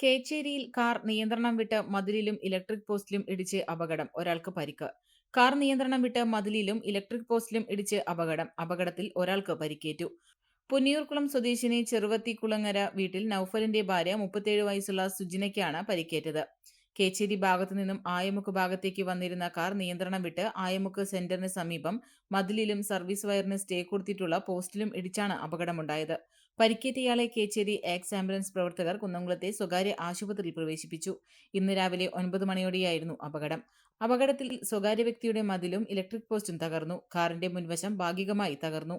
കേച്ചേരിയിൽ car നിയന്ത്രണം വിട്ട് മതിലിലും electric പോസ്റ്റിലും ഇടിച്ച് അപകടം ഒരാൾക്ക് പരിക്ക്. കാർ നിയന്ത്രണം വിട്ട് മതിലിലും ഇലക്ട്രിക് പോസ്റ്റിലും ഇടിച്ച് അപകടം അപകടത്തിൽ ഒരാൾക്ക് പരിക്കേറ്റു. പുന്നിയൂർക്കുളം സ്വദേശിനി ചെറുവത്തിക്കുളങ്ങര വീട്ടിൽ നൌഫലിന്റെ ഭാര്യ മുപ്പത്തിയേഴ് വയസ്സുള്ള സുജിനയ്ക്കാണ് പരിക്കേറ്റത്. കേച്ചേരി ഭാഗത്തു നിന്നും ആയമുക്ക് ഭാഗത്തേക്ക് വന്നിരുന്ന കാർ നിയന്ത്രണം വിട്ട് ആയമുക്ക് സെന്ററിന് സമീപം മതിലിലും സർവീസ് വയറിന് സ്റ്റേ കൊടുത്തിട്ടുള്ള പോസ്റ്റിലും ഇടിച്ചാണ് അപകടമുണ്ടായത്. പരിക്കേറ്റയാളെ കേച്ചേരി എക്സ് ആംബുലൻസ് പ്രവർത്തകർ കുന്നംകുളത്തെ സ്വകാര്യ ആശുപത്രിയിൽ പ്രവേശിപ്പിച്ചു. ഇന്ന് രാവിലെ ഒൻപത് മണിയോടെയായിരുന്നു അപകടം. അപകടത്തിൽ സ്വകാര്യ വ്യക്തിയുടെ മതിലും ഇലക്ട്രിക് പോസ്റ്റും തകർന്നു. കാറിന്റെ മുൻവശം ഭാഗികമായി തകർന്നു.